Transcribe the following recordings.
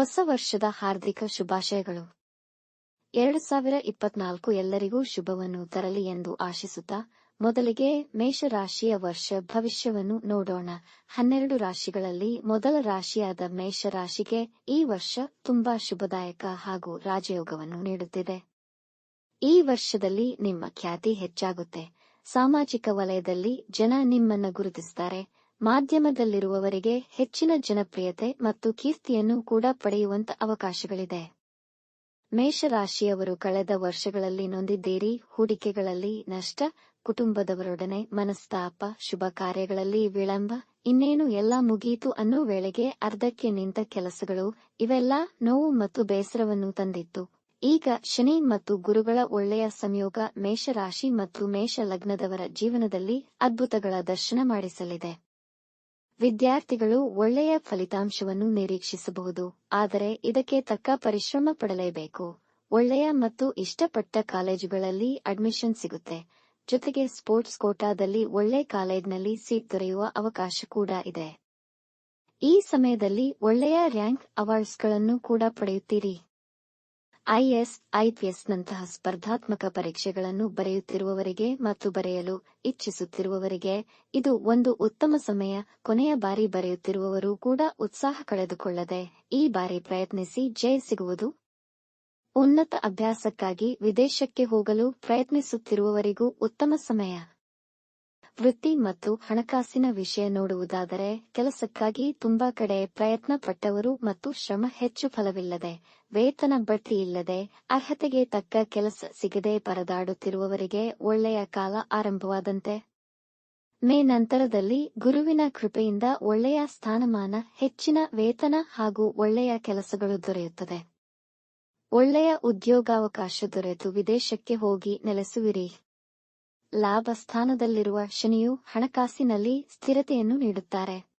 ಹೊಸ ವರ್ಷದ ಹಾರ್ದಿಕ ಶುಭಾಶಯಗಳು. ಎರಡು ಸಾವಿರ ಇಪ್ಪತ್ನಾಲ್ಕು ಎಲ್ಲರಿಗೂ ಶುಭವನ್ನು ತರಲಿ ಎಂದು ಆಶಿಸುತ್ತಾ, ಮೊದಲಿಗೆ ಮೇಷರಾಶಿಯ ವರ್ಷ ಭವಿಷ್ಯವನ್ನು ನೋಡೋಣ. ಹನ್ನೆರಡು ರಾಶಿಗಳಲ್ಲಿ ಮೊದಲ ರಾಶಿಯಾದ ಮೇಷರಾಶಿಗೆ ಈ ವರ್ಷ ತುಂಬಾ ಶುಭದಾಯಕ ಹಾಗೂ ರಾಜಯೋಗವನ್ನು ನೀಡುತ್ತಿದೆ. ಈ ವರ್ಷದಲ್ಲಿ ನಿಮ್ಮ ಖ್ಯಾತಿ ಹೆಚ್ಚಾಗುತ್ತೆ. ಸಾಮಾಜಿಕ ವಲಯದಲ್ಲಿ ಜನ ನಿಮ್ಮನ್ನ ಗುರುತಿಸುತ್ತಾರೆ ಮಾಧ್ಯಮದಲ್ಲಿರುವವರಿಗೆ ಹೆಚ್ಚಿನ ಜನಪ್ರಿಯತೆ ಮತ್ತು ಕೀರ್ತಿಯನ್ನು ಕೂಡ ಪಡೆಯುವಂತ ಅವಕಾಶಗಳಿದೆ. ಮೇಷರಾಶಿಯವರು ಕಳೆದ ವರ್ಷಗಳಲ್ಲಿ ನೊಂದಿದ್ದೀರಿ, ಹೂಡಿಕೆಗಳಲ್ಲಿ ನಷ್ಟ, ಕುಟುಂಬದವರೊಡನೆ ಮನಸ್ತಾಪ, ಶುಭ ಕಾರ್ಯಗಳಲ್ಲಿ ವಿಳಂಬ, ಇನ್ನೇನು ಎಲ್ಲ ಮುಗಿಯಿತು ಅನ್ನೋ ವೇಳೆಗೆ ಅರ್ಧಕ್ಕೆ ನಿಂತ ಕೆಲಸಗಳು, ಇವೆಲ್ಲ ನೋವು ಮತ್ತು ಬೇಸರವನ್ನು ತಂದಿತ್ತು. ಈಗ ಶನಿ ಮತ್ತು ಗುರುಗಳ ಒಳ್ಳೆಯ ಸಂಯೋಗ ಮೇಷರಾಶಿ ಮತ್ತು ಮೇಷ ಲಗ್ನದವರ ಜೀವನದಲ್ಲಿ ಅದ್ಭುತಗಳ ದರ್ಶನ ಮಾಡಿಸಲಿದೆ. ವಿದ್ಯಾರ್ಥಿಗಳು ಒಳ್ಳೆಯ ಫಲಿತಾಂಶವನ್ನು ನಿರೀಕ್ಷಿಸಬಹುದು, ಆದರೆ ಇದಕ್ಕೆ ತಕ್ಕ ಪರಿಶ್ರಮ ಪಡಲೇಬೇಕು. ಒಳ್ಳೆಯ ಮತ್ತು ಇಷ್ಟಪಟ್ಟ ಕಾಲೇಜುಗಳಲ್ಲಿ ಅಡ್ಮಿಷನ್ ಸಿಗುತ್ತೆ. ಜೊತೆಗೆ ಸ್ಪೋರ್ಟ್ಸ್ ಕೋಟಾದಲ್ಲಿ ಒಳ್ಳೆ ಕಾಲೇಜ್ನಲ್ಲಿ ಸೀಟ್ ದೊರೆಯುವ ಅವಕಾಶ ಕೂಡ ಇದೆ. ಈ ಸಮಯದಲ್ಲಿ ಒಳ್ಳೆಯ ರ್ಯಾಂಕ್ ಅವಾರ್ಡ್ಸ್ಗಳನ್ನು ಕೂಡ ಪಡೆಯುತ್ತೀರಿ. ಐಎಸ್ ಐಪಿಎಸ್ನಂತಹ ಸ್ಪರ್ಧಾತ್ಮಕ ಪರೀಕ್ಷೆಗಳನ್ನು ಬರೆಯುತ್ತಿರುವವರಿಗೆ ಮತ್ತು ಬರೆಯಲು ಇಚ್ಛಿಸುತ್ತಿರುವವರಿಗೆ ಇದು ಒಂದು ಉತ್ತಮ ಸಮಯ. ಕೊನೆಯ ಬಾರಿ ಬರೆಯುತ್ತಿರುವವರು ಕೂಡ ಉತ್ಸಾಹ ಕಳೆದುಕೊಳ್ಳದೆ ಈ ಬಾರಿ ಪ್ರಯತ್ನಿಸಿ ಜಯ ಸಿಗುವುದು. ಉನ್ನತ ಅಭ್ಯಾಸಕ್ಕಾಗಿ ವಿದೇಶಕ್ಕೆ ಹೋಗಲು ಪ್ರಯತ್ನಿಸುತ್ತಿರುವವರಿಗೂ ಉತ್ತಮ ಸಮಯ. ವೃತ್ತಿ ಮತ್ತು ಹಣಕಾಸಿನ ವಿಷಯ ನೋಡುವುದಾದರೆ ಕೆಲಸಕ್ಕಾಗಿ ತುಂಬಾ ಕಡೆ ಪ್ರಯತ್ನ ಪಟ್ಟವರು ಮತ್ತು ಶ್ರಮ ಹೆಚ್ಚು ಫಲವಿಲ್ಲದೆ ವೇತನ ಬಡ್ತಿ ಇಲ್ಲದೆ ಅರ್ಹತೆಗೆ ತಕ್ಕ ಕೆಲಸ ಸಿಗದೆ ಪರದಾಡುತ್ತಿರುವವರಿಗೆ ಒಳ್ಳೆಯ ಕಾಲ ಆರಂಭವಾದಂತೆ. ಮೇ ನಂತರದಲ್ಲಿ ಗುರುವಿನ ಕೃಪೆಯಿಂದ ಒಳ್ಳೆಯ ಸ್ಥಾನಮಾನ, ಹೆಚ್ಚಿನ ವೇತನ ಹಾಗೂ ಒಳ್ಳೆಯ ಕೆಲಸಗಳು ದೊರೆಯುತ್ತದೆ. ಒಳ್ಳೆಯ ಉದ್ಯೋಗಾವಕಾಶ ದೊರೆತು ವಿದೇಶಕ್ಕೆ ಹೋಗಿ ನೆಲೆಸುವಿರಿ. ಲಾಭ ಸ್ಥಾನದಲ್ಲಿರುವ ಶನಿಯು ಹಣಕಾಸಿನಲ್ಲಿ ಸ್ಥಿರತೆಯನ್ನು ನೀಡುತ್ತಾರೆ.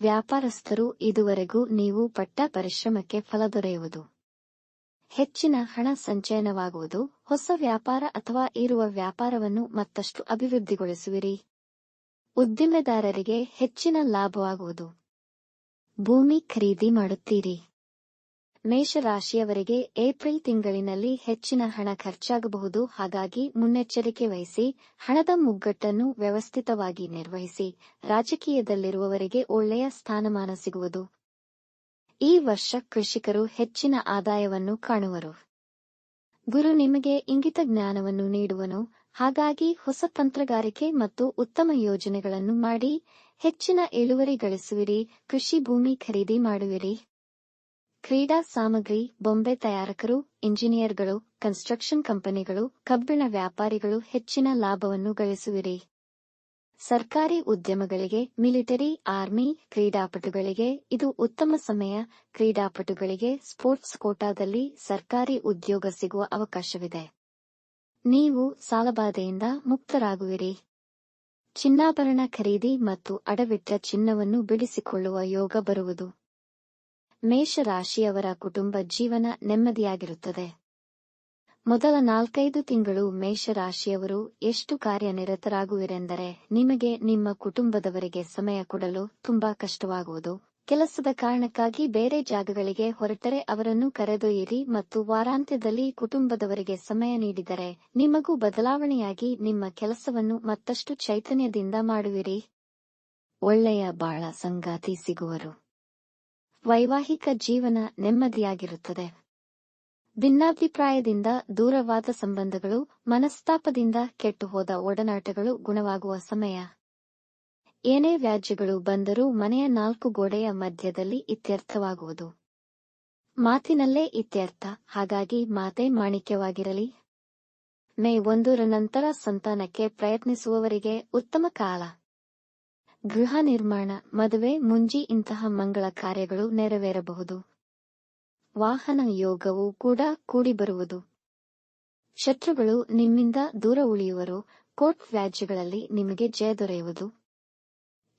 ವ್ಯಾಪಾರಸ್ಥರು, ಇದುವರೆಗೂ ನೀವು ಪಟ್ಟ ಪರಿಶ್ರಮಕ್ಕೆ ಫಲ ದೊರೆಯುವುದು. ಹೆಚ್ಚಿನ ಹಣ ಸಂಚಯನವಾಗುವುದು. ಹೊಸ ವ್ಯಾಪಾರ ಅಥವಾ ಇರುವ ವ್ಯಾಪಾರವನ್ನು ಮತ್ತಷ್ಟು ಅಭಿವೃದ್ಧಿಗೊಳಿಸುವಿರಿ. ಉದ್ದಿಮೆದಾರರಿಗೆ ಹೆಚ್ಚಿನ ಲಾಭವಾಗುವುದು. ಭೂಮಿ ಖರೀದಿ ಮಾಡುತ್ತೀರಿ. ಮೇಷರಾಶಿಯವರಿಗೆ ಏಪ್ರಿಲ್ ತಿಂಗಳಿನಲ್ಲಿ ಹೆಚ್ಚಿನ ಹಣ ಖರ್ಚಾಗಬಹುದು. ಹಾಗಾಗಿ ಮುನ್ನೆಚ್ಚರಿಕೆ ವಹಿಸಿ, ಹಣದ ಮುಗ್ಗಟ್ಟನ್ನು ವ್ಯವಸ್ಥಿತವಾಗಿ ನಿರ್ವಹಿಸಿ, ರಾಜಕೀಯದಲ್ಲಿರುವವರಿಗೆ ಒಳ್ಳೆಯ ಸ್ಥಾನಮಾನ ಸಿಗುವುದು. ಈ ವರ್ಷ ಕೃಷಿಕರು ಹೆಚ್ಚಿನ ಆದಾಯವನ್ನು ಕಾಣುವರು. ಗುರು ನಿಮಗೆ ಇಂಗಿತ ಜ್ಞಾನವನ್ನು ನೀಡುವನು. ಹಾಗಾಗಿ ಹೊಸ ತಂತ್ರಗಾರಿಕೆ ಮತ್ತು ಉತ್ತಮ ಯೋಜನೆಗಳನ್ನು ಮಾಡಿ, ಹೆಚ್ಚಿನ ಇಳುವರಿ ಗಳಿಸುವಿರಿ, ಕೃಷಿ ಭೂಮಿ ಖರೀದಿ ಮಾಡುವಿರಿ. ಕ್ರೀಡಾ ಸಾಮಗ್ರಿ, ಬೊಂಬೆ ತಯಾರಕರು, ಇಂಜಿನಿಯರ್ಗಳು, ಕನ್ಸ್ಟ್ರಕ್ಷನ್ ಕಂಪನಿಗಳು, ಕಬ್ಬಿಣ ವ್ಯಾಪಾರಿಗಳು ಹೆಚ್ಚಿನ ಲಾಭವನ್ನು ಗಳಿಸುವಿರಿ. ಸರ್ಕಾರಿ ಉದ್ಯಮಗಳಿಗೆ, ಮಿಲಿಟರಿ, ಆರ್ಮಿ ಕ್ರೀಡಾಪಟುಗಳಿಗೆ, ಇದು ಉತ್ತಮ ಸಮಯ, ಕ್ರೀಡಾಪಟುಗಳಿಗೆ ಸ್ಪೋರ್ಟ್ಸ್ ಕೋಟಾದಲ್ಲಿ ಸರ್ಕಾರಿ ಉದ್ಯೋಗ ಸಿಗುವ ಅವಕಾಶವಿದೆ. ನೀವು ಸಾಲಬಾಧೆಯಿಂದ ಮುಕ್ತರಾಗುವಿರಿ. ಚಿನ್ನಾಭರಣ ಖರೀದಿ ಮತ್ತು ಅಡವಿಟ್ಟ ಚಿನ್ನವನ್ನು ಬಿಡಿಸಿಕೊಳ್ಳುವ ಯೋಗ ಬರುವುದು. ಮೇಷರಾಶಿಯವರ ಕುಟುಂಬ ಜೀವನ ನೆಮ್ಮದಿಯಾಗಿರುತ್ತದೆ. ಮೊದಲ ನಾಲ್ಕೈದು ತಿಂಗಳು ಮೇಷರಾಶಿಯವರು ಎಷ್ಟು ಕಾರ್ಯನಿರತರಾಗುವಿರೆಂದರೆ ನಿಮಗೆ ನಿಮ್ಮ ಕುಟುಂಬದವರಿಗೆ ಸಮಯ ಕೊಡಲು ತುಂಬಾ ಕಷ್ಟವಾಗುವುದು. ಕೆಲಸದ ಕಾರಣಕ್ಕಾಗಿ ಬೇರೆ ಜಾಗಗಳಿಗೆ ಹೊರಟರೆ ಅವರನ್ನು ಕರೆದೊಯ್ಯಿರಿ ಮತ್ತು ವಾರಾಂತ್ಯದಲ್ಲಿ ಕುಟುಂಬದವರಿಗೆ ಸಮಯ ನೀಡಿದರೆ ನಿಮಗೂ ಬದಲಾವಣೆಯಾಗಿ ನಿಮ್ಮ ಕೆಲಸವನ್ನು ಮತ್ತಷ್ಟು ಚೈತನ್ಯದಿಂದ ಮಾಡುವಿರಿ. ಒಳ್ಳೆಯ ಬಾಳ ಸಂಗಾತಿ ಸಿಗುವರು. ವೈವಾಹಿಕ ಜೀವನ ನೆಮ್ಮದಿಯಾಗಿರುತ್ತದೆ. ಭಿನ್ನಾಭಿಪ್ರಾಯದಿಂದ ದೂರವಾದ ಸಂಬಂಧಗಳು, ಮನಸ್ತಾಪದಿಂದ ಕೆಟ್ಟುಹೋದ ಒಡನಾಟಗಳು ಗುಣವಾಗುವ ಸಮಯ. ಏನೇ ವ್ಯಾಜ್ಯಗಳು ಬಂದರೂ ಮನೆಯ ನಾಲ್ಕು ಗೋಡೆಯ ಮಧ್ಯದಲ್ಲಿ ಇತ್ಯರ್ಥವಾಗುವುದು. ಮಾತಿನಲ್ಲೇ ಇತ್ಯರ್ಥ, ಹಾಗಾಗಿ ಮಾತೇ ಮಾಣಿಕ್ಯವಾಗಿರಲಿ. ಮೇ ಒಂದರ ನಂತರ ಸಂತಾನಕ್ಕೆ ಪ್ರಯತ್ನಿಸುವವರಿಗೆ ಉತ್ತಮ ಕಾಲ. ಗೃಹ ನಿರ್ಮಾಣ, ಮದುವೆ, ಮುಂಜಿ ಇಂತಹ ಮಂಗಳ ಕಾರ್ಯಗಳು ನೆರವೇರಬಹುದು. ವಾಹನ ಯೋಗವು ಕೂಡ ಕೂಡಿಬರುವುದು ಶತ್ರುಗಳು ನಿಮ್ಮಿಂದ ದೂರ ಉಳಿಯುವರು, ಕೋರ್ಟ್ ವ್ಯಾಜ್ಯಗಳಲ್ಲಿ ನಿಮಗೆ ಜಯ ದೊರೆಯುವುದು.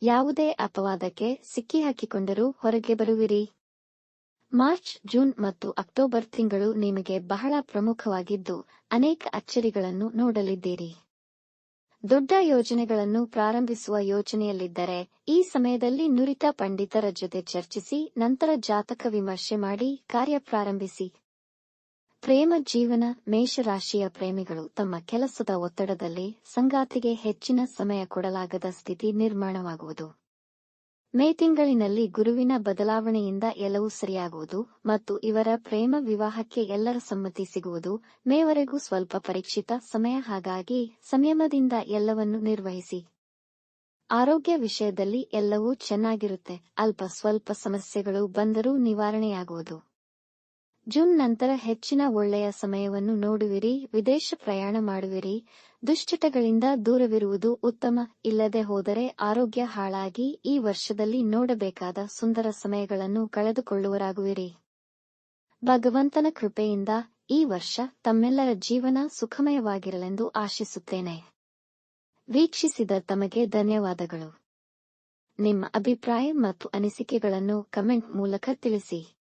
ಯಾವುದೇ ಅಪವಾದಕ್ಕೆ ಸಿಕ್ಕಿಹಾಕಿಕೊಂಡರೂ ಹೊರಗೆ ಬರುವಿರಿ. ಮಾರ್ಚ್, ಜೂನ್ ಮತ್ತು ಅಕ್ಟೋಬರ್ ತಿಂಗಳು ನಿಮಗೆ ಬಹಳ ಪ್ರಮುಖವಾಗಿದ್ದು, ಅನೇಕ ಅಚ್ಚರಿಗಳನ್ನು ನೋಡಲಿದ್ದೀರಿ. ದೊಡ್ಡ ಯೋಜನೆಗಳನ್ನು ಪ್ರಾರಂಭಿಸುವ ಯೋಜನೆಯಲ್ಲಿದ್ದರೆ ಈ ಸಮಯದಲ್ಲಿ ನುರಿತ ಪಂಡಿತರ ಜೊತೆ ಚರ್ಚಿಸಿ, ನಂತರ ಜಾತಕ ವಿಮರ್ಶೆ ಮಾಡಿ, ಕಾರ್ಯ ಪ್ರಾರಂಭಿಸಿ. ಪ್ರೇಮ ಜೀವನ, ಮೇಷರಾಶಿಯ ಪ್ರೇಮಿಗಳು ತಮ್ಮ ಕೆಲಸದ ಒತ್ತಡದಲ್ಲಿ ಸಂಗಾತಿಗೆ ಹೆಚ್ಚಿನ ಸಮಯ ಕೊಡಲಾಗದ ಸ್ಥಿತಿ ನಿರ್ಮಾಣವಾಗುವುದು. ಮೇ ತಿಂಗಳಿನಲ್ಲಿ ಗುರುವಿನ ಬದಲಾವಣೆಯಿಂದ ಎಲ್ಲವೂ ಸರಿಯಾಗುವುದು ಮತ್ತು ಇವರ ಪ್ರೇಮ ವಿವಾಹಕ್ಕೆ ಎಲ್ಲರ ಸಮ್ಮತಿ ಸಿಗುವುದು ಮೇವರೆಗೂ ಸ್ವಲ್ಪ ಪರೀಕ್ಷಿತ ಸಮಯ, ಹಾಗಾಗಿ ಸಂಯಮದಿಂದ ಎಲ್ಲವನ್ನು ನಿರ್ವಹಿಸಿ. ಆರೋಗ್ಯ ವಿಷಯದಲ್ಲಿ ಎಲ್ಲವೂ ಚೆನ್ನಾಗಿರುತ್ತೆ, ಅಲ್ಪ ಸ್ವಲ್ಪ ಸಮಸ್ಯೆಗಳು ಬಂದರೂ ನಿವಾರಣೆಯಾಗುವುದು. ಜೂನ್ ನಂತರ ಹೆಚ್ಚಿನ ಒಳ್ಳೆಯ ಸಮಯವನ್ನು ನೋಡುವಿರಿ, ವಿದೇಶ ಪ್ರಯಾಣ ಮಾಡುವಿರಿ. ದುಶ್ಚಟಗಳಿಂದ ದೂರವಿರುವುದು ಉತ್ತಮ, ಇಲ್ಲದೆ ಹೋದರೆ ಆರೋಗ್ಯ ಹಾಳಾಗಿ ಈ ವರ್ಷದಲ್ಲಿ ನೋಡಬೇಕಾದ ಸುಂದರ ಸಮಯಗಳನ್ನು ಕಳೆದುಕೊಳ್ಳುವರಾಗುವಿರಿ. ಭಗವಂತನ ಕೃಪೆಯಿಂದ ಈ ವರ್ಷ ತಮ್ಮೆಲ್ಲರ ಜೀವನ ಸುಖಮಯವಾಗಿರಲೆಂದು ಆಶಿಸುತ್ತೇನೆ. ವೀಕ್ಷಿಸಿದ ತಮಗೆ ಧನ್ಯವಾದಗಳು. ನಿಮ್ಮ ಅಭಿಪ್ರಾಯ ಮತ್ತು ಅನಿಸಿಕೆಗಳನ್ನು ಕಮೆಂಟ್ ಮೂಲಕ ತಿಳಿಸಿ.